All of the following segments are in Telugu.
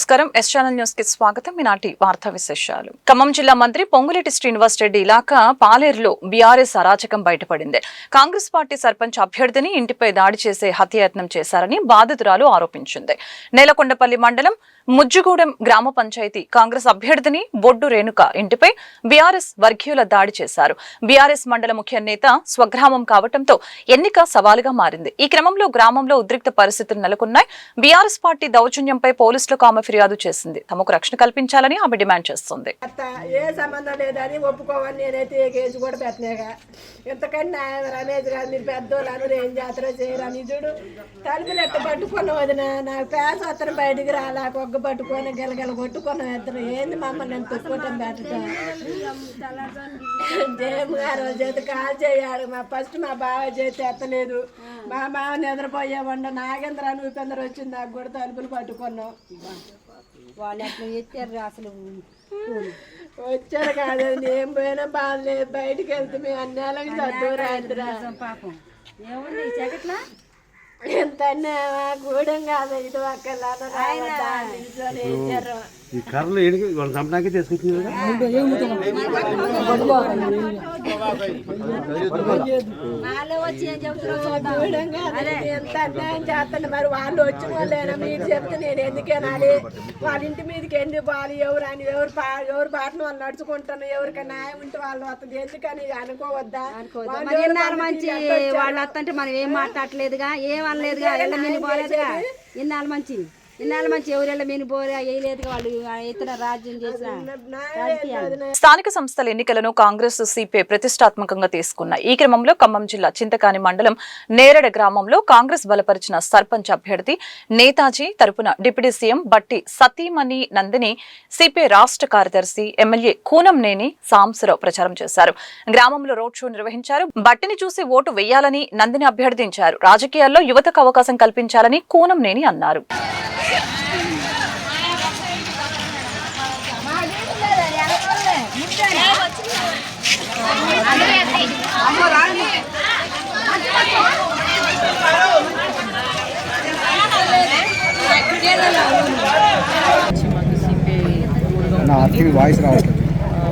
నమస్కారం. ఎస్ ఛానల్ న్యూస్కి స్వాగతం. ఈనాటి వార్తా విశేషాలు. ఖమ్మం జిల్లా మంత్రి పొంగులేటి శ్రీనివాస్ రెడ్డి ఇలాకా పాలేరులో బీఆర్ఎస్ అరాచకం బయటపడింది. కాంగ్రెస్ పార్టీ సర్పంచ్ అభ్యర్థిని ఇంటిపై దాడి చేసే హత్యాయత్నం చేశారని బాధితురాలు ఆరోపించింది. నేలకొండపల్లి మండలం ముజ్జుగూడెం గ్రామ పంచాయతీ కాంగ్రెస్ అభ్యర్థిని బొడ్డు రేణుక ఇంటిపై బీఆర్ఎస్ వర్గీయుల దాడి చేశారు. బీఆర్ఎస్ మండల ముఖ్య నేత స్వగ్రామం కావటంతో ఎన్నిక సవాలుగా మారింది. ఈ క్రమంలో గ్రామంలో ఉద్రిక్త పరిస్థితులు నెలకొన్నాయి. బీఆర్ఎస్ పార్టీ దౌర్జన్యంపై పోలీసులకు ఆమె ఫిర్యాదు చేసింది. తమకు రక్షణ కల్పించాలని ఆమె డిమాండ్ చేస్తుంది. ఏ సంబంధం లేదని నేనైతే కేసు కూడా రమేష్ గారు మీరు పెద్దోళ్ళు ఏం జాతర చూడు తలుపులు ఎట్ట పట్టుకున్న వదిన నాకు పేస అతను బయటికి పట్టుకొని గెలగెల కొట్టుకున్నాం ఇద్దరు ఏంది మమ్మల్ని నేను తొక్కుకోవటం పెట్టడం జయం గారు చేతి కాల్ చేయాడు. మా ఫస్ట్ మా బావ చేతి ఎత్తలేదు. మా బావ నిద్రపోయేవండ. నాగేంద్ర అని ఉపేంద్ర వచ్చింది. నాకు కూడా తలుపులు పట్టుకున్నాం. వాళ్ళు అట్లా ఎత్తారు అసలు? వచ్చారు కాదండి ఏం పోయినా బాగాలేదు బయటికి వెళ్తే మేము అన్నేళ్ళకి చదువు రాత్రి. పాపం. ఏముంది ఈ చకట్లా ఎంత గూడెం కాదు ఇటు పక్కల ఈ కర్రలు ఏడికి వాళ్ళు చంపడానికి తీసుకొచ్చింది చేస్తాను మరి వాళ్ళు వచ్చిన వాళ్ళేనా మీరు చెప్తే నేను ఎందుకేనాలి వాళ్ళ ఇంటి మీదకి ఎందుకు పోవాలి? ఎవరు అని ఎవరు పా ఎవరు బాటను వాళ్ళు నడుచుకుంటాను ఎవరికి న్యాయం ఉంటే వాళ్ళు వస్తుంది. ఎందుకని అనుకోవద్దా? మంచి? వాళ్ళు వస్తుంటే మనం ఏం మాట్లాడలేదుగా ఏం అనలేదుగా? ఇన్నాళ్ళ మంచి ఇన్నాళ్ళ మంచి ఎవరెళ్ళ మిని పోలే వేయలేదుగా వాళ్ళు ఇతర రాజ్యం చేసిన రాజకీయాలు. స్థానిక సంస్థల ఎన్నికలను కాంగ్రెస్ సిపిఐ ప్రతిష్టాత్మకంగా తీసుకున్నాయి ఈ క్రమంలో ఖమ్మం జిల్లా చింతకాని మండలం నేరడ గ్రామంలో కాంగ్రెస్ బలపరిచిన సర్పంచ్ అభ్యర్థి నేతాజీ తరపున డిప్యూటీ సీఎం బట్టి సతీమణి నందిని సిపిఐ రాష్ట్ర కార్యదర్శి ఎమ్మెల్యే కూనంనేని సాంబశివరావు ప్రచారం చేశారు. గ్రామంలో రోడ్ షో నిర్వహించారు. బట్టిని చూసి ఓటు వేయాలని నందిని అభ్యర్థించారు. రాజకీయాల్లో యువతకు అవకాశం కల్పించాలని కూనంనేని అన్నారు. నా ఆర్టీవీ వాయిస్ రావట్లేదు.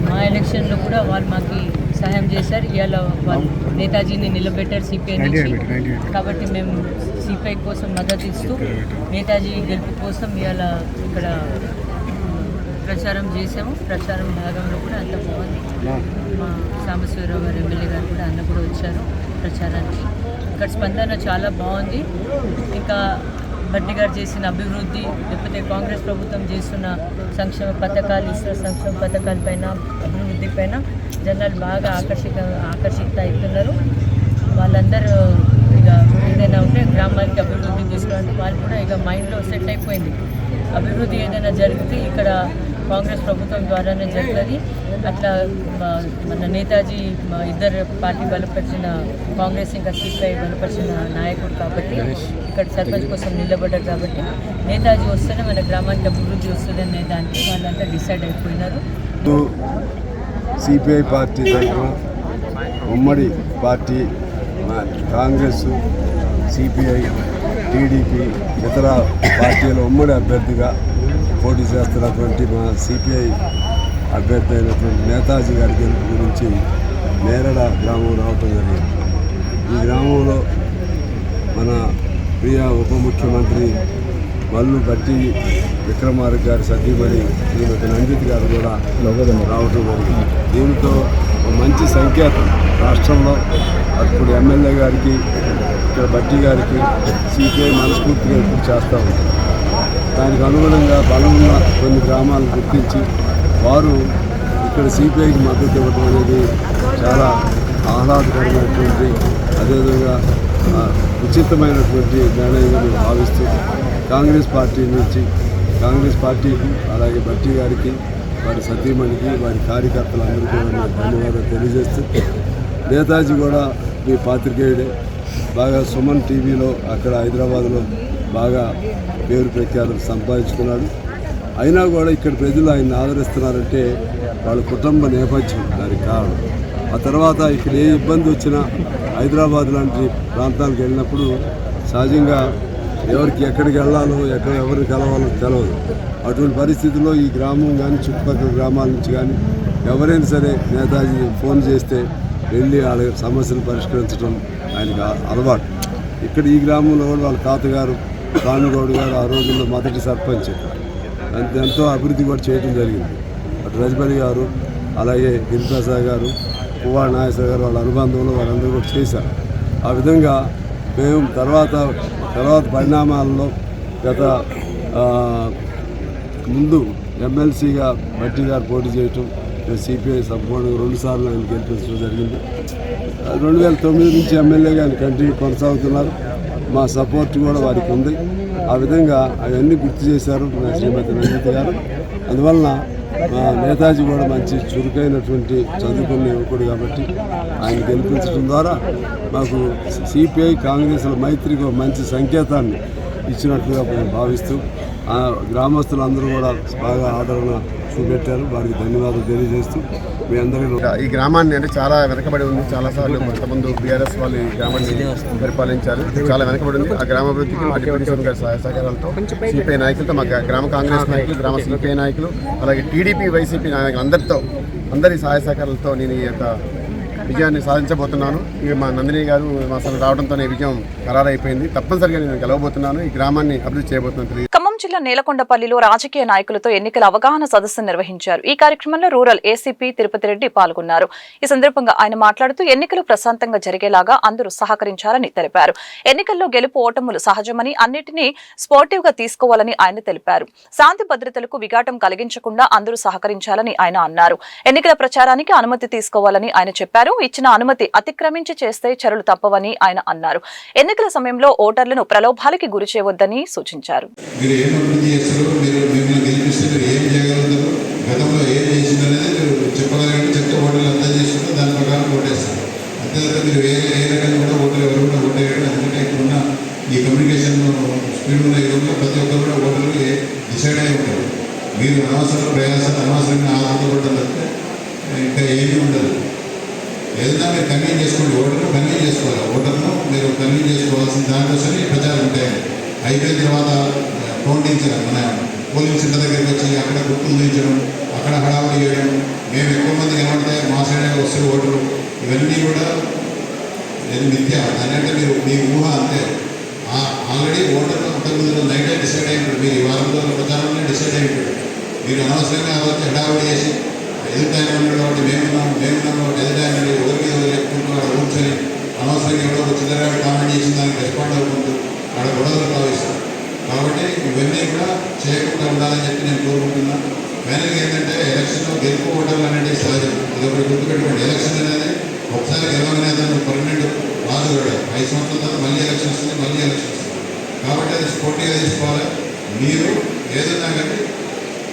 మా ఎలక్షన్లో కూడా వాళ్ళు మాకు సహాయం చేశారు. ఇవాళ వాళ్ళు నేతాజీని నిలబెట్టారు సిపిఐ నుంచి. కాబట్టి మేము సిపిఐ కోసం మద్దతు ఇస్తూ నేతాజీ గెలుపు కోసం ఇవాళ ఇక్కడ ప్రచారం చేసాము ప్రచారం భాగంలో కూడా అంత బాగుంది. మా సాంబశివరావు గారు ఎమ్మెల్యే గారు కూడా అన్న కూడా వచ్చారు ప్రచారానికి. ఇక్కడ స్పందన చాలా బాగుంది. ఇంకా భట్టి గారు చేసిన అభివృద్ధి లేకపోతే కాంగ్రెస్ ప్రభుత్వం చేస్తున్న సంక్షేమ పథకాలు ఇస్తున్న సంక్షేమ పథకాలపైన పైన జనాలు బాగా ఆకర్షిత ఆకర్షిత అవుతున్నారు. వాళ్ళందరూ ఇక ఏదైనా ఉంటే గ్రామానికి అభివృద్ధి తీసుకురావడం వాళ్ళు కూడా ఇక మైండ్లో సెట్ అయిపోయింది. అభివృద్ధి ఏదైనా జరిగితే ఇక్కడ కాంగ్రెస్ ప్రభుత్వం ద్వారానే జరుగుతుంది. అట్లా మన నేతాజీ ఇద్దరు పార్టీ బలపరిచిన కాంగ్రెస్ ఇంకా సిపిఐ బలపరిచిన నాయకుడు కాబట్టి ఇక్కడ సర్పంచ్ కోసం నిలబడ్డారు కాబట్టి నేతాజీ వస్తేనే మన గ్రామానికి అభివృద్ధి వస్తుంది అనే దానికి వాళ్ళంతా డిసైడ్ అయిపోయినారు. సిపిఐ పార్టీ తరఫున ఉమ్మడి పార్టీ కాంగ్రెస్ సిపిఐ టీడీపీ ఇతర పార్టీల ఉమ్మడి అభ్యర్థిగా పోటీ చేస్తున్నటువంటి మా సిపిఐ అభ్యర్థి అయినటువంటి నేతాజీ గారి గెలుపు గురించి నేరడ గ్రామం రావటం జరిగింది. ఈ గ్రామంలో మన ప్రియ ఉప ముఖ్యమంత్రి మల్లు బట్టి విక్రమార్క గారి సతీమణి శ్రీమతి నందిత్ గారు కూడా రావటం జరిగింది. దీంతో ఒక మంచి సంకేతం రాష్ట్రంలో అప్పుడు ఎమ్మెల్యే గారికి ఇక్కడ బట్టి గారికి సిపిఐ మనస్ఫూర్తిగా ఇప్పుడు చేస్తూ ఉంటారు దానికి అనుగుణంగా బలమున్న కొన్ని గ్రామాలను గుర్తించి వారు ఇక్కడ సిపిఐకి మద్దతు ఇవ్వడం అనేది చాలా ఆహ్లాదకరమైనటువంటి అదేవిధంగా ఉచితమైనటువంటి నిర్ణయంగా మేము భావిస్తూ కాంగ్రెస్ పార్టీ నుంచి కాంగ్రెస్ పార్టీకి అలాగే భట్టి గారికి వారి సతీమణికి వారి కార్యకర్తలందరూ కూడా ధన్యవాదాలు తెలియజేస్తూ నేతాజీ కూడా మీ పాత్రికేయుడే. బాగా సుమన్ టీవీలో అక్కడ హైదరాబాద్లో బాగా పేరు ప్రఖ్యాతులు సంపాదించుకున్నాడు. అయినా కూడా ఇక్కడ ప్రజలు ఆయన ఆదరిస్తున్నారంటే వాళ్ళ కుటుంబ నేపథ్యం దానికి కారణం. ఆ తర్వాత ఇక్కడ ఏ ఇబ్బంది వచ్చినా హైదరాబాద్ లాంటి ప్రాంతాలకు వెళ్ళినప్పుడు సహజంగా ఎవరికి ఎక్కడికి వెళ్ళాలో ఎక్కడ ఎవరు కలవాలో తెలవదు. అటువంటి పరిస్థితుల్లో ఈ గ్రామం కానీ చుట్టుపక్కల గ్రామాల నుంచి కానీ ఎవరైనా సరే నేతాజీ ఫోన్ చేస్తే వెళ్ళి వాళ్ళ సమస్యలు పరిష్కరించడం ఆయనకు అలవాటు. ఇక్కడ ఈ గ్రామంలో కూడా వాళ్ళ తాతగారు స్వామిగౌడ్ గారు ఆ రోజుల్లో మొదటి సర్పంచ్ అంత ఎంతో అభివృద్ధి కూడా చేయడం జరిగింది. అటు రజపతి గారు అలాగే గిరిప్రసాద్ గారు పువ్వాడ నాగేశ్వర గారు వాళ్ళ అనుబంధంలో వాళ్ళందరూ కూడా చేశారు. ఆ విధంగా మేము తర్వాత తర్వాత పరిణామాల్లో గత ముందు ఎమ్మెల్సీగా బట్టి గారు పోటీ చేయటం సిపిఐ సంపూర్ణంగా రెండుసార్లు ఆయన గెలిపించడం జరిగింది. రెండు వేల తొమ్మిది నుంచి ఎమ్మెల్యేగా ఆయన కంటిన్యూ కొనసాగుతున్నారు. మా సపోర్ట్ కూడా వారికి ఉంది. ఆ విధంగా అవన్నీ గుర్తు చేశారు శ్రీమతి నందిత గారు. అందువలన నేతాజీ కూడా మంచి చురుకైనటువంటి చదువుకున్న యువకుడు కాబట్టి ఆయన గెలిపించడం ద్వారా మాకు సిపిఐ కాంగ్రెస్ల మైత్రికి ఒక మంచి సంకేతాన్ని ఇచ్చినట్లుగా మేము భావిస్తూ గ్రామస్తులందరూ కూడా బాగా ఆదరణ చూపెట్టారు. వారికి ధన్యవాదాలు తెలియజేస్తూ మీ అందరికీ ఈ గ్రామాన్ని అంటే చాలా వెనకబడి ఉంది. చాలా సార్లు కొంతమంది బీఆర్ఎస్ వాళ్ళు ఈ గ్రామాన్ని పరిపాలించారు. చాలా వెనకబడి ఉంది. ఆ గ్రామాభివృద్ధికి మా డిప్యూటీ సీఎం గారి సహాయ సహకారాలతో సిపిఐ నాయకులతో మా గ్రామ కాంగ్రెస్ నాయకులు గ్రామ సిపిఐ నాయకులు అలాగే టీడీపీ వైసీపీ నాయకులు అందరితో అందరి సహాయ సహకారాలతో నేను ఈ యొక్క విజయాన్ని సాధించబోతున్నాను. ఇక మా నందిని గారు మా అసలు రావడంతో ఈ విజయం ఖరారైపోయింది. తప్పనిసరిగా నేను గెలవబోతున్నాను. ఈ గ్రామాన్ని అభివృద్ధి చేయబోతున్నాను. జిల్లా నేలకొండపల్లిలో రాజకీయ నాయకులతో ఎన్నికల అవగాహన సదస్సు నిర్వహించారు. ఈ కార్యక్రమంలో రూరల్ ఏసీపీ తిరుపతి రెడ్డి పాల్గొన్నారు. ఈ సందర్భంగా ఆయన మాట్లాడుతూ ఎన్నికలు ప్రశాంతంగా జరిగేలాగా అందరూ సహకరించాలని తెలిపారు. ఎన్నికల్లో గెలుపు ఓటములు సహజమని అన్నిటినీ స్పోర్టివ్గా తీసుకోవాలని ఆయన తెలిపారు. శాంతి భద్రతలకు విఘాటం కలిగించకుండా అందరూ సహకరించాలని ఆయన అన్నారు. ఎన్నికల ప్రచారానికి అనుమతి తీసుకోవాలని ఆయన చెప్పారు. ఇచ్చిన అనుమతి అతిక్రమించి చేస్తే చర్యలు తప్పవని ఆయన అన్నారు. ఎన్నికల సమయంలో ఓటర్లను ప్రలోభాలకి గురి చేయవద్దని సూచించారు. మీరు ఏం అభివృద్ధి చేస్తారు మీరు మిమ్మల్ని గెలిపిస్తే మీరు ఏం చేయగలుగుతారు? గతంలో ఏం చేసిందనేది మీరు చెప్పగలిగిన చెప్తే ఓటర్లు అంతా చేసుకుంటే దాని ప్రకారం ఓటేస్తారు. అంతే మీరు ఏ ఏ రకంగా కూడా ఓటర్లు ఎవరు కూడా ఓటేయడం ఎందుకంటే ఇప్పుడున్న ఈ కమ్యూనికేషన్ స్పీడ్ ఉన్న యుగంలో ప్రతి ఒక్కరు కూడా ఓటర్లు డిసైడ్ అయి ఉంటారు మీరు అనవసర ప్రయాసాలు అనవసరంగా ఆధారపడడం తప్పితే ఇంకా ఏమీ ఉండదు. ఏదైనా మీరు కన్వీన్ చేసుకోండి. ఓటర్ను కన్వీన్ చేసుకోవాలి. ఓటర్ను మీరు కన్వీన్ చేసుకోవాల్సిన దానికోసమే ప్రచారం ఉంటాయి. అయిపోయిన తర్వాత తోండించడం మన పోలింగ్ సెంటర్ దగ్గరికి వచ్చి అక్కడ గుర్తులు దించడం అక్కడ హడావుడి చేయడం మేము ఎక్కువ మంది కనబడితే మా సైడ్ వస్తే ఓటరు ఇవన్నీ కూడా నేను మిథ్య. దానికంటే మీరు మీ ఊహ అంతే. ఆల్రెడీ ఓటర్ అంతకుముందు నైటే డిసైడ్ అయి ఉంటాడు మీరు ఈ వారం రోజుల ప్రచారంలో డిసైడ్ అయి ఉంటాడు మీరు అనవసరంగా వచ్చి హడావుడి చేసి ఎదురు టైం ఉన్నాడు కాబట్టి మేమున్నాం మేమున్నాం కాబట్టి ఎదురు టైం ఉండి ఎవరి మీద ఎవరు చెప్పుకుంటూ కూర్చొని అనవసరంగా ఎవరో ఒక కామెంట్ చేసిన దానికి రెస్పాండ్ అవ్వకుంటూ అక్కడ గొడవలు భావిస్తాం కాబట్టి ఇవన్నీ కూడా చేయకుండా ఉండాలని చెప్పి నేను కోరుకుంటున్నాను ఫైనల్గా ఏంటంటే ఎలక్షన్లో గెలుపు ఓటర్లు అనేది సహజం. ఇది ఒకటి గుర్తుపెట్టుకోండి. ఎలక్షన్ అనేది ఒకసారి గెలవనే దాన్ని పర్మనెంట్ రాదు కూడా. ఐదు సంవత్సరాల తర్వాత మళ్ళీ ఎలక్షన్ వస్తుంది మళ్ళీ ఎలక్షన్ వస్తుంది. కాబట్టి అది పోటీగా తీసుకోవాలి. మీరు ఏదన్నా కానీ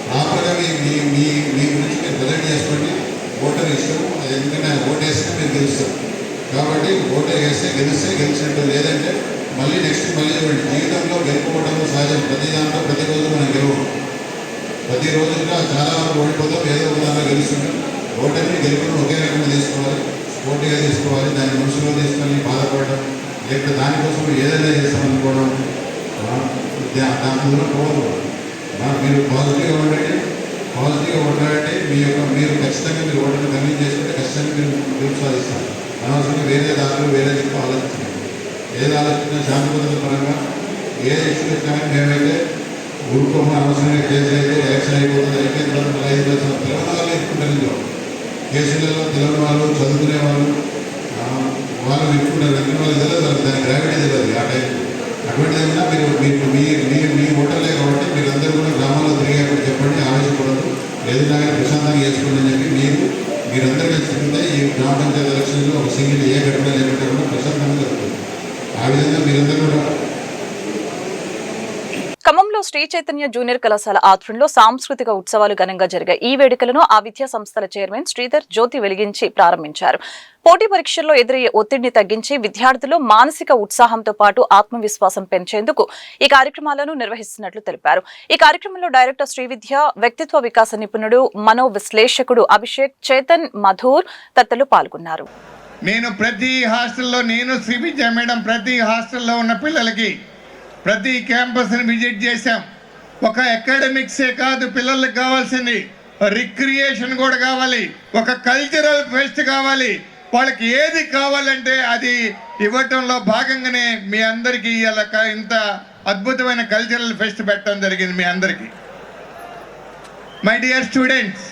ప్రాపర్గా మీ మీ మీ గురించి మీరు ప్రజెంట్ చేసుకోండి. ఓటర్ ఇష్టం అది ఎందుకంటే ఓటు వేస్తే మీరు గెలుస్తారు. కాబట్టి ఓటర్ వేస్తే గెలిస్తే గెలిచినట్టు లేదంటే మళ్ళీ నెక్స్ట్ మళ్ళీ చూడండి జీవితంలో గెలుపుకోవడం సహజం. ప్రతి దాంట్లో ప్రతిరోజు మనం గెలవం ప్రతి రోజుగా చాలా వరకు ఓడిపోతాం. ఏదో ఒక దాంట్లో గెలుస్తుంటాం. ఓటమి గెలుపును ఒకే రకంగా తీసుకోవాలి. పోటీగా తీసుకోవాలి. దాన్ని మనసులో తీసుకొని బాధపడడం లేకపోతే దానికోసం ఏదైనా చేస్తామనుకోవడం ఆ, దా- దాంట్లో పోదు. మీరు పాజిటివ్గా ఉండండి. పాజిటివ్గా ఉండాలంటే మీ యొక్క మీరు ఖచ్చితంగా మీరు ఓటమి కన్విన్స్ చేసుకుంటే ఖచ్చితంగా మీరు గెలుపు సాధిస్తారు. అనవసరంగా వేరే దాంట్లో వేరే దిక్కు ఏది ఆలోచించినా శాంతి భద్రత పరంగా ఏది ఇష్యూ మేమైతే ఊరుకోమని అనవసరంగా కేసులు అయితే ఎలక్షన్ అయిపోతుంది అయిపోయిన తర్వాత ఐదు లక్షలు తెలంగాణ ఎక్కుంటారు కేసులలో తెలియని వాళ్ళు చదువుకునే వాళ్ళు వాళ్ళు ఎక్కుంటారు దగ్గర వాళ్ళు తెలియదు దాని గ్రావిటీ తెలియదు ఆ టైం అటువంటి ఏమైనా మీరు మీకు మీ మీ మీ ఓటర్లే కాబట్టి మీరందరూ కూడా గ్రామాల్లో తిరిగేప్పుడు చెప్పండి ఆలోచించకూడదు ఏదైనా కానీ ప్రశాంతంగా చేసుకోండి అని చెప్పి మీరు మీరందరూ కలిసి ఈ గ్రామ పంచాయతీ ఎలక్షన్లో ఒక సింగిల్ ఏ ఘటన లేకుండా ప్రశాంతంగా జరుగుతుంది. ఆ విధంగా మీరందరూ కూడా ఖమ్మంలో శ్రీ చైతన్య జూనియర్ కళాశాల ఆధ్వర్యంలో సాంస్కృతిక ఉత్సవాలు ఘనంగా జరిగాయి. ఈ వేడుకలను ఆ విద్యా సంస్థల చైర్మన్ శ్రీధర్ జ్యోతి వెలిగించి ప్రారంభించారు. పోటీ పరీక్షల్లో ఎదురయ్యే ఒత్తిడిని తగ్గించి విద్యార్థుల్లో మానసిక ఉత్సాహంతో పాటు ఆత్మవిశ్వాసం పెంచేందుకు ఈ కార్యక్రమాలను నిర్వహిస్తున్నట్లు తెలిపారు. ఈ కార్యక్రమంలో డైరెక్టర్ శ్రీవిద్య వ్యక్తిత్వ వికాస నిపుణుడు మనో విశ్లేషకుడు అభిషేక్ చేతన్ మధూర్ తదితరులు పాల్గొన్నారు. నేను ప్రతి హాస్టల్లో నేను శ్రీ మేడం ప్రతి హాస్టల్లో ఉన్న పిల్లలకి ప్రతి క్యాంపస్ని విజిట్ చేశాం. ఒక అకాడమిక్సే కాదు పిల్లలకు కావాల్సింది రిక్రియేషన్ కూడా కావాలి ఒక కల్చరల్ ఫెస్ట్ కావాలి. వాళ్ళకి ఏది కావాలంటే అది ఇవ్వటంలో భాగంగానే మీ అందరికీ ఇలా ఇంత అద్భుతమైన కల్చరల్ ఫెస్ట్ పెట్టడం జరిగింది మీ అందరికీ. మై డియర్ స్టూడెంట్స్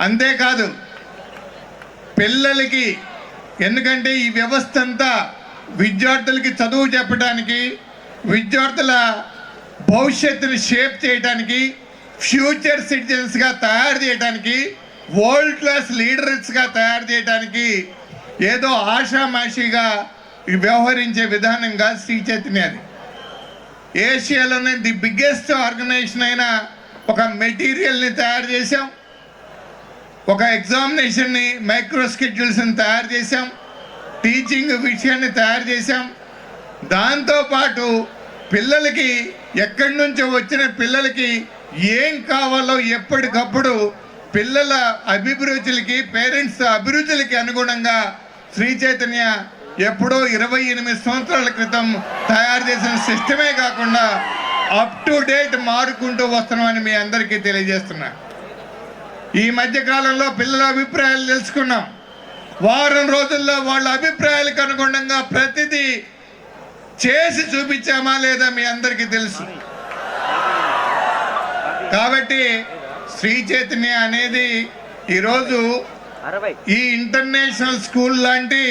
అంతేకాదు పిల్లలకి ఎందుకంటే ఈ వ్యవస్థ అంతా విద్యార్థులకి చదువు చెప్పడానికి విద్యార్థుల భవిష్యత్తుని షేప్ చేయడానికి ఫ్యూచర్ సిటిజన్స్గా తయారు చేయడానికి వరల్డ్ క్లాస్ లీడర్స్గా తయారు చేయడానికి ఏదో ఆషామాషిగా వ్యవహరించే విధానంగా శ్రీ చైతన్యది ఏషియాలోనే ది బిగ్గెస్ట్ ఆర్గనైజేషన్ అయిన ఒక మెటీరియల్ని తయారు చేశాం. ఒక ఎగ్జామినేషన్ని మైక్రో స్కెడ్యూల్స్ని తయారు చేశాం. టీచింగ్ విషయాన్ని తయారు చేశాం. దాంతోపాటు పిల్లలకి ఎక్కడి నుంచో వచ్చిన పిల్లలకి ఏం కావాలో ఎప్పటికప్పుడు పిల్లల అభిరుచులకి పేరెంట్స్ అభిరుచులకి అనుగుణంగా శ్రీ చైతన్య ఎప్పుడో ఇరవై ఎనిమిది సంవత్సరాల క్రితం తయారు చేసిన సిస్టమే కాకుండా అప్ టు డేట్ మారుకుంటూ వస్తున్నామని మీ అందరికీ తెలియజేస్తున్నా. ఈ మధ్య కాలంలో పిల్లల అభిప్రాయాలు తెలుసుకున్నాం. వారం రోజుల్లో వాళ్ళ అభిప్రాయాలకు అనుగుణంగా ప్రతిదీ చేసి చూపించామా లేదా మీ అందరికీ తెలుసు. కాబట్టి శ్రీ చైతన్య అనేది ఈరోజు ఈ ఇంటర్నేషనల్ స్కూల్ లాంటి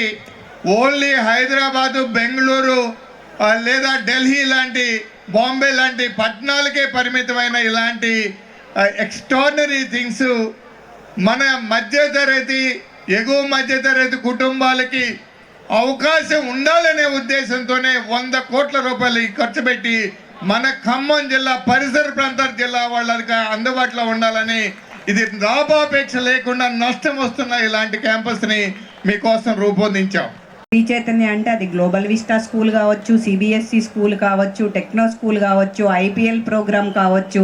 ఓన్లీ హైదరాబాదు బెంగళూరు లేదా ఢిల్లీ లాంటి బాంబే లాంటి పట్టణాలకే పరిమితమైన ఇలాంటి ఎక్స్ట్రాడినరీ థింగ్స్ మన మధ్యతరగతి ఎగువ మధ్యతరగతి కుటుంబాలకి అవకాశం ఉండాలనే ఉద్దేశంతోనే వంద కోట్ల రూపాయలు ఖర్చు పెట్టి మన ఖమ్మం జిల్లా పరిసర ప్రాంత జిల్లా వాళ్ళకి అందుబాటులో ఉండాలని ఇది లాభాపేక్ష లేకుండా నష్టం వస్తున్న ఇలాంటి క్యాంపస్ని మీకోసం రూపొందించాం. శ్రీ చైతన్య అంటే అది గ్లోబల్ విస్టా స్కూల్ కావచ్చు సిబిఎస్ఈ స్కూల్ కావచ్చు టెక్నో స్కూల్ కావచ్చు ఐపీఎల్ ప్రోగ్రామ్ కావచ్చు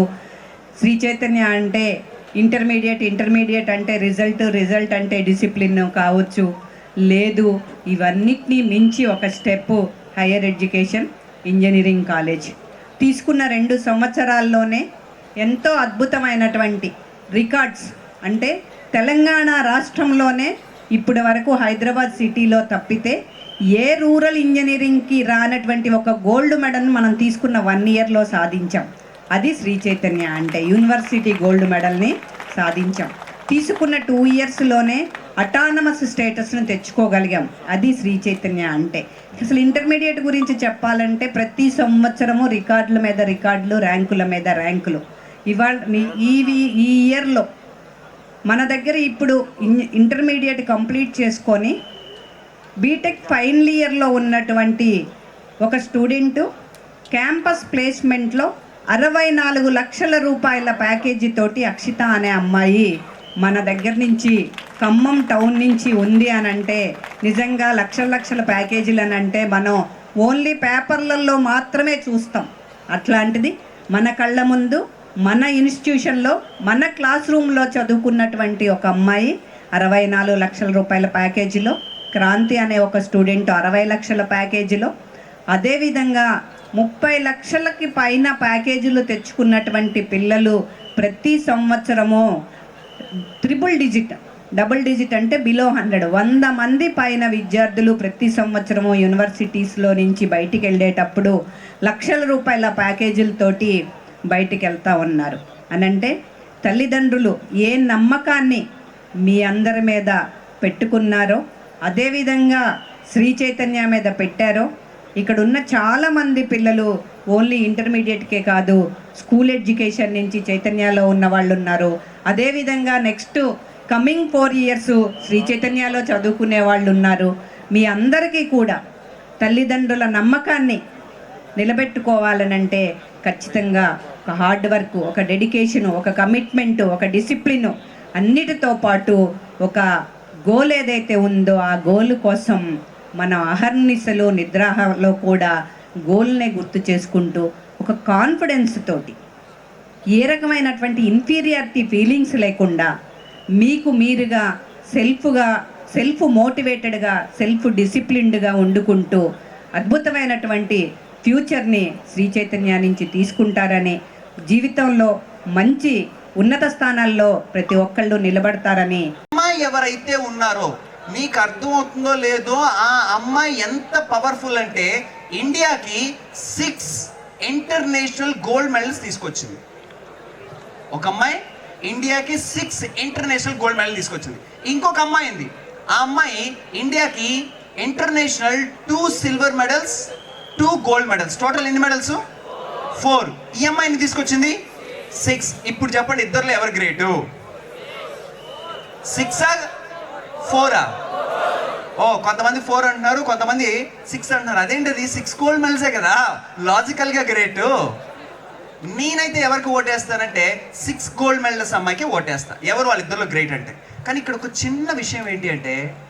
శ్రీ చైతన్య అంటే ఇంటర్మీడియట్ ఇంటర్మీడియట్ అంటే రిజల్ట్ రిజల్ట్ అంటే డిసిప్లిన్ కావచ్చు. లేదు ఇవన్నిటినీ మించి ఒక step higher education engineering college. తీసుకున్న రెండు సంవత్సరాల్లోనే ఎంతో అద్భుతమైనటువంటి రికార్డ్స్. అంటే తెలంగాణ రాష్ట్రంలోనే ఇప్పటి వరకు హైదరాబాద్ సిటీలో తప్పితే ఏ రూరల్ ఇంజనీరింగ్కి రానటువంటి ఒక గోల్డ్ మెడల్ మనం తీసుకున్న వన్ ఇయర్లో సాధించాం. అది శ్రీ చైతన్య అంటే యూనివర్సిటీ గోల్డ్ మెడల్ని సాధించాం. తీసుకున్న టూ ఇయర్స్లోనే అటానమస్ స్టేటస్ను తెచ్చుకోగలిగాం. అది శ్రీ చైతన్య అంటే. అసలు ఇంటర్మీడియట్ గురించి చెప్పాలంటే ప్రతి సంవత్సరము రికార్డుల మీద రికార్డులు ర్యాంకుల మీద ర్యాంకులు. ఇవాళ ఈ ఈ ఇయర్లో మన దగ్గర ఇప్పుడు ఇంటర్మీడియట్ కంప్లీట్ చేసుకొని బీటెక్ ఫైనల్ ఇయర్లో ఉన్నటువంటి ఒక స్టూడెంటు క్యాంపస్ ప్లేస్మెంట్లో అరవై నాలుగు లక్షల రూపాయల ప్యాకేజీ తోటి అక్షిత అనే అమ్మాయి మన దగ్గర నుంచి ఖమ్మం టౌన్ నుంచి ఉంది అని అంటే నిజంగా లక్షల లక్షల ప్యాకేజీలు అని అంటే మనం ఓన్లీ పేపర్లలో మాత్రమే చూస్తాం. అట్లాంటిది మన కళ్ళ ముందు మన ఇన్స్టిట్యూషన్లో మన క్లాస్ రూమ్లో చదువుకున్నటువంటి ఒక అమ్మాయి అరవై నాలుగు లక్షల రూపాయల ప్యాకేజీలో క్రాంతి అనే ఒక స్టూడెంట్ అరవై లక్షల ప్యాకేజీలో అదేవిధంగా ముప్పై లక్షలకి పైన ప్యాకేజీలు తెచ్చుకున్నటువంటి పిల్లలు ప్రతి సంవత్సరము త్రిబుల్ డిజిట్ డబుల్ డిజిట్ అంటే బిలో హండ్రెడ్ వంద మంది పైన విద్యార్థులు ప్రతి సంవత్సరము యూనివర్సిటీస్లో నుంచి బయటికి వెళ్ళేటప్పుడు లక్షల రూపాయల ప్యాకేజీలతోటి బయటికి వెళ్తూ ఉన్నారు. అనంటే తల్లిదండ్రులు ఏ నమ్మకాన్ని మీ అందరి మీద పెట్టుకున్నారో అదేవిధంగా శ్రీ చైతన్య మీద పెట్టారో ఇక్కడ ఉన్న చాలామంది పిల్లలు ఓన్లీ ఇంటర్మీడియట్కే కాదు స్కూల్ ఎడ్యుకేషన్ నుంచి చైతన్యాలో ఉన్న వాళ్ళు ఉన్నారు అదేవిధంగా next coming four years Shri చైతన్యాలో చదువుకునే వాళ్ళు ఉన్నారు మీ అందరికీ కూడా తల్లిదండ్రుల నమ్మకాన్ని నిలబెట్టుకోవాలనంటే ఖచ్చితంగా ఒక హార్డ్ వర్క్ ఒక డెడికేషను ఒక కమిట్మెంటు ఒక డిసిప్లిను అన్నిటితో పాటు ఒక గోల్ ఏదైతే ఉందో ఆ గోల్ కోసం మన ఆహర్నిశలో నిద్రాహలో కూడా గోల్నే గుర్తు చేసుకుంటూ ఒక కాన్ఫిడెన్స్ తోటి ఏ రకమైనటువంటి ఇన్ఫీరియారిటీ ఫీలింగ్స్ లేకుండా మీకు మీరుగా సెల్ఫ్గా సెల్ఫ్ మోటివేటెడ్గా సెల్ఫ్ డిసిప్లిన్డ్గా వండుకుంటూ అద్భుతమైనటువంటి ఫ్యూచర్ని శ్రీ చైతన్య నుంచి తీసుకుంటారని జీవితంలో మంచి ఉన్నత స్థానాల్లో ప్రతి ఒక్కళ్ళు నిలబడతారని ఎవరైతే ఉన్నారో మీకు అర్థమవుతుందో లేదో ఆ అమ్మాయి ఎంత పవర్ఫుల్ అంటే ఇండియాకి సిక్స్ ఇంటర్నేషనల్ గోల్డ్ మెడల్స్ తీసుకొచ్చింది. ఒక అమ్మాయి ఇండియాకి సిక్స్ ఇంటర్నేషనల్ గోల్డ్ మెడల్ తీసుకొచ్చింది. ఇంకొక అమ్మాయి ఉంది. ఆ అమ్మాయి ఇండియాకి international two silver medals two gold medals total ఎన్ని మెడల్స్ ఫోర్ ఈ అమ్మాయిని తీసుకొచ్చింది? సిక్స్ ఇప్పుడు చెప్పండి ఇద్దరులో ఎవరు గ్రేటు సిక్సా ఫోరా? ఓ కొంతమంది ఫోర్ అంటున్నారు కొంతమంది సిక్స్ అంటున్నారు. అదేంటది? సిక్స్ గోల్డ్ మెడల్సే కదా? లాజికల్గా గ్రేట్ నేనైతే ఎవరికి ఓటేస్తానంటే సిక్స్ గోల్డ్ మెడల్స్ అమ్మాయికి ఓటేస్తా. ఎవరు వాళ్ళిద్దరిలో గ్రేట్ అంటే. కానీ ఇక్కడ ఒక చిన్న విషయం ఏంటి అంటే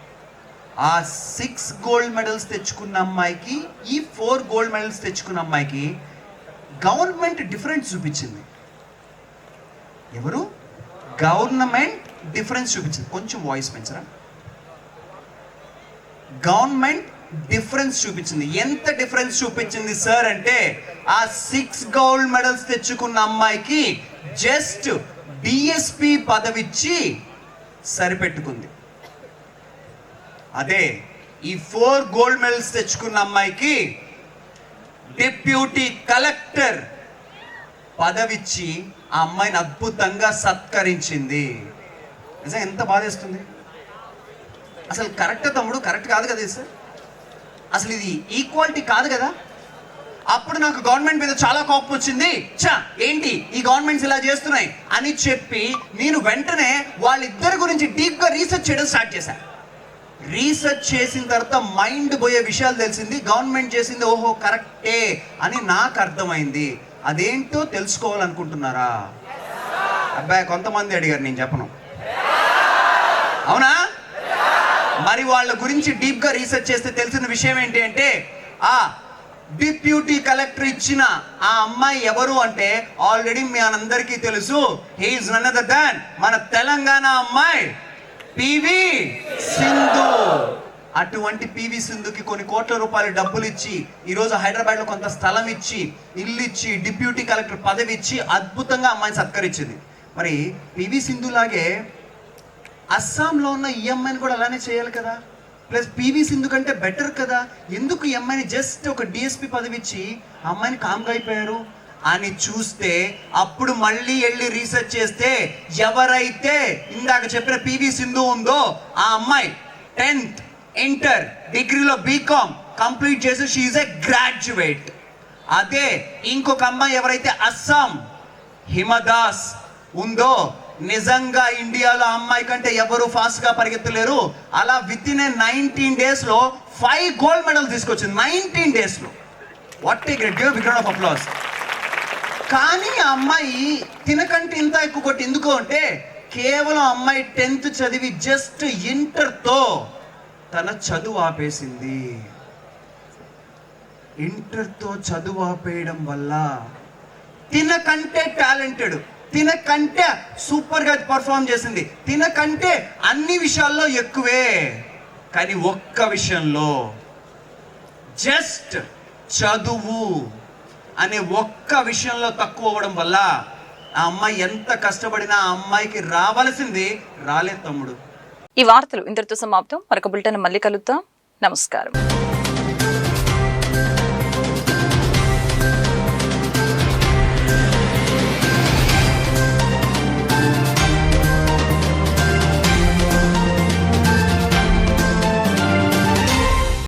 ఆ సిక్స్ గోల్డ్ మెడల్స్ తెచ్చుకున్న అమ్మాయికి ఈ ఫోర్ గోల్డ్ మెడల్స్ తెచ్చుకున్న అమ్మాయికి గవర్నమెంట్ డిఫరెన్స్ చూపించింది. ఎవరు? గవర్నమెంట్ డిఫరెన్స్ చూపించింది. కొంచెం వాయిస్ పెంచరా? గవర్నమెంట్ డిఫరెన్స్ చూపించింది. ఎంత డిఫరెన్స్ చూపించింది సార్ అంటే ఆ సిక్స్ గోల్డ్ మెడల్స్ తెచ్చుకున్న అమ్మాయికి జస్ట్ డిఎస్పి పదవిచ్చి సరిపెట్టుకుంది. అదే ఈ ఫోర్ గోల్డ్ మెడల్స్ తెచ్చుకున్న అమ్మాయికి డిప్యూటీ కలెక్టర్ పదవిచ్చి ఆ అమ్మాయిని అద్భుతంగా సత్కరించింది. నిజంగా ఎంత బాధేస్తుంది? అసలు కరెక్ట్ తమ్ముడు? కరెక్ట్ కాదు కదా సార్ అసలు ఇది ఈక్వాలిటీ కాదు కదా? అప్పుడు నాకు గవర్నమెంట్ మీద చాలా కోపం వచ్చింది. చా ఏంటి? ఈ గవర్నమెంట్స్ ఇలా చేస్తున్నాయి అని చెప్పి నేను వెంటనే వాళ్ళిద్దరి గురించి డీప్గా రీసెర్చ్ చేయడం స్టార్ట్ చేశాను రీసెర్చ్ చేసిన తర్వాత మైండ్ పోయే విషయాలు తెలిసింది. గవర్నమెంట్ చేసింది ఓహో కరెక్టే అని నాకు అర్థమైంది. అదేంటో తెలుసుకోవాలనుకుంటున్నారా? అబ్బాయి కొంతమంది అడిగారు నేను చెప్పను. అవునా? మరి వాళ్ళ గురించి డీప్గా రీసెర్చ్ చేస్తే తెలిసిన విషయం ఏంటి అంటే ఆ డిప్యూటీ కలెక్టర్ ఇచ్చిన ఆ అమ్మాయి ఎవరు అంటే ఆల్రెడీ మీ అందరికీ తెలుసు హీఈస్ నన్ అదర్ దాన్ మన తెలంగాణ అమ్మాయి పివి సింధు అటువంటి పివి సింధుకి కొన్ని కోట్ల రూపాయలు డబ్బులు ఇచ్చి ఈరోజు హైదరాబాద్లో కొంత స్థలం ఇచ్చి ఇల్లు ఇచ్చి డిప్యూటీ కలెక్టర్ పదవి ఇచ్చి అద్భుతంగా అమ్మాయిని సత్కరించింది. మరి పివి సింధు లాగే అస్సాంలో ఉన్న ఈఎంఐని కూడా అలానే చేయాలి కదా. ప్లస్ పీవీ సింధు కంటే బెటర్ కదా. ఎందుకు ఈ అమ్మాయిని జస్ట్ ఒక డిఎస్పి పదవి ఇచ్చి అమ్మాయిని కామ్గా అయిపోయారు? అని చూస్తే అప్పుడు మళ్ళీ వెళ్ళి రీసెర్చ్ చేస్తే ఎవరైతే ఇందాక చెప్పిన పీవీ సింధు ఉందో ఆ అమ్మాయి టెన్త్ ఇంటర్ డిగ్రీలో బీకామ్ కంప్లీట్ చేసి షీఈ్ ఎ గ్రాడ్యుయేట్ అదే ఇంకొక అమ్మాయి ఎవరైతే అస్సాం హిమదాస్ ఉందో నిజంగా ఇండియాలో అమ్మాయి కంటే ఎవరు ఫాస్ట్గా పరిగెత్తలేరు. అలా విత్ ఇన్ ఏ నైన్టీన్ డేస్లో ఫైవ్ గోల్డ్ మెడల్ తీసుకొచ్చింది. నైన్టీన్ డేస్లో what a great give of applause కానీ ఆ అమ్మాయి తినకంటే ఇంత ఎక్కువ కొట్టి ఎందుకు అంటే కేవలం అమ్మాయి టెన్త్ చదివి జస్ట్ ఇంటర్తో తన చదువు ఆపేసింది. ఇంటర్తో చదువు ఆపేయడం వల్ల తినకంటే టాలెంటెడ్ తినకంటే సూపర్గా పర్ఫామ్ చేసింది. తినకంటే అన్ని విషయాల్లో ఎక్కువే. కానీ ఒక్క విషయంలో జస్ట్ చదువు అనే ఒక్క విషయంలో తక్కువ అవ్వడం వల్ల ఆ అమ్మాయి ఎంత కష్టపడినా ఆ అమ్మాయికి రావాల్సింది రాలేదు తమ్ముడు. ఈ వార్తలు ఇంతటితో సమాప్తం. మరొక బులెటిన్ మళ్ళీ కలుద్దాం. నమస్కారం.